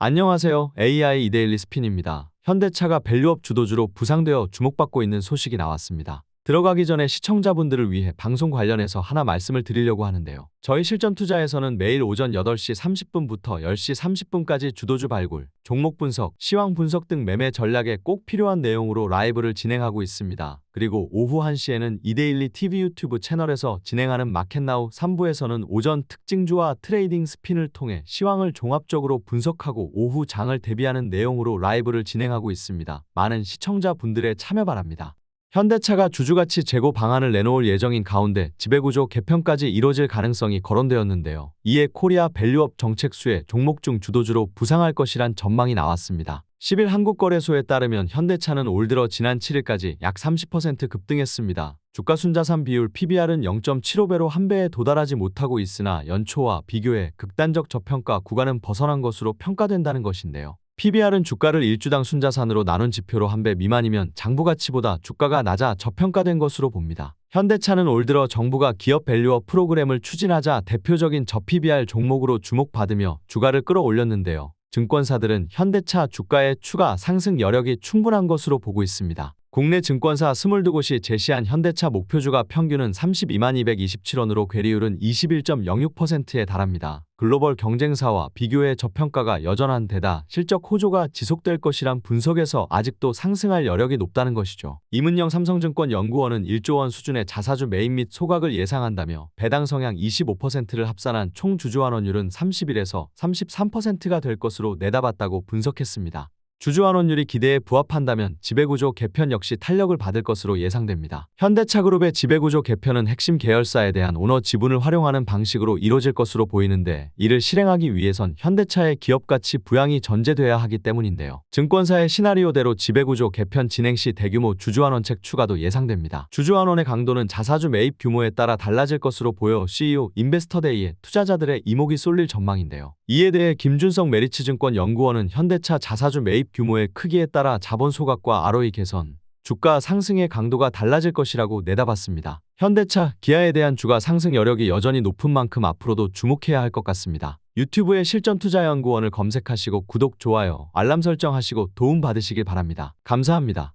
안녕하세요. AI 이데일리 스핀입니다. 현대차가 밸류업 주도주로 부상되어 주목받고 있는 소식이 나왔습니다. 들어가기 전에 시청자분들을 위해 방송 관련해서 하나 말씀을 드리려고 하는데요. 저희 실전 투자에서는 매일 오전 8시 30분부터 10시 30분까지 주도주 발굴, 종목 분석, 시황 분석 등 매매 전략에 꼭 필요한 내용으로 라이브를 진행하고 있습니다. 그리고 오후 1시에는 이데일리 TV 유튜브 채널에서 진행하는 마켓나우 3부에서는 오전 특징주와 트레이딩 스핀을 통해 시황을 종합적으로 분석하고 오후 장을 대비하는 내용으로 라이브를 진행하고 있습니다. 많은 시청자분들의 참여 바랍니다. 현대차가 주주가치 재고 방안을 내놓을 예정인 가운데 지배구조 개편까지 이뤄질 가능성이 거론되었는데요. 이에 코리아 밸류업 정책수의 종목 중 주도주로 부상할 것이란 전망이 나왔습니다. 10일 한국거래소에 따르면 현대차는 올 들어 지난 7일까지 약 30% 급등했습니다. 주가 순자산 비율 PBR은 0.75배로 한 배에 도달하지 못하고 있으나 연초와 비교해 극단적 저평가 구간은 벗어난 것으로 평가된다는 것인데요. PBR은 주가를 일주당 순자산으로 나눈 지표로 한 배 미만이면 장부 가치보다 주가가 낮아 저평가된 것으로 봅니다. 현대차는 올 들어 정부가 기업 밸류업 프로그램을 추진하자 대표적인 저 PBR 종목으로 주목받으며 주가를 끌어올렸는데요. 증권사들은 현대차 주가의 추가 상승 여력이 충분한 것으로 보고 있습니다. 국내 증권사 22곳이 제시한 현대차 목표주가 평균은 32만 227원으로 괴리율은 21.06%에 달합니다. 글로벌 경쟁사와 비교해 저평가가 여전한 데다 실적 호조가 지속될 것이란 분석에서 아직도 상승할 여력이 높다는 것이죠. 이문영 삼성증권 연구원은 1조 원 수준의 자사주 매입 및 소각을 예상한다며 배당 성향 25%를 합산한 총 주주환원율은 30일에서 33%가 될 것으로 내다봤다고 분석했습니다. 주주환원율이 기대에 부합한다면 지배구조 개편 역시 탄력을 받을 것으로 예상됩니다. 현대차그룹의 지배구조 개편은 핵심 계열사에 대한 오너 지분을 활용하는 방식으로 이뤄질 것으로 보이는데 이를 실행하기 위해선 현대차의 기업가치 부양이 전제돼야 하기 때문인데요. 증권사의 시나리오대로 지배구조 개편 진행 시 대규모 주주환원책 추가도 예상됩니다. 주주환원의 강도는 자사주 매입 규모에 따라 달라질 것으로 보여 CEO 인베스터데이에 투자자들의 이목이 쏠릴 전망인데요. 이에 대해 김준성 메리츠증권 연구원은 현대차 자사주 매입 규모의 크기에 따라 자본 소각과 ROE 개선, 주가 상승의 강도가 달라질 것이라고 내다봤습니다. 현대차, 기아에 대한 주가 상승 여력이 여전히 높은 만큼 앞으로도 주목해야 할 것 같습니다. 유튜브에 실전투자연구원을 검색하시고 구독, 좋아요, 알람 설정하시고 도움 받으시길 바랍니다. 감사합니다.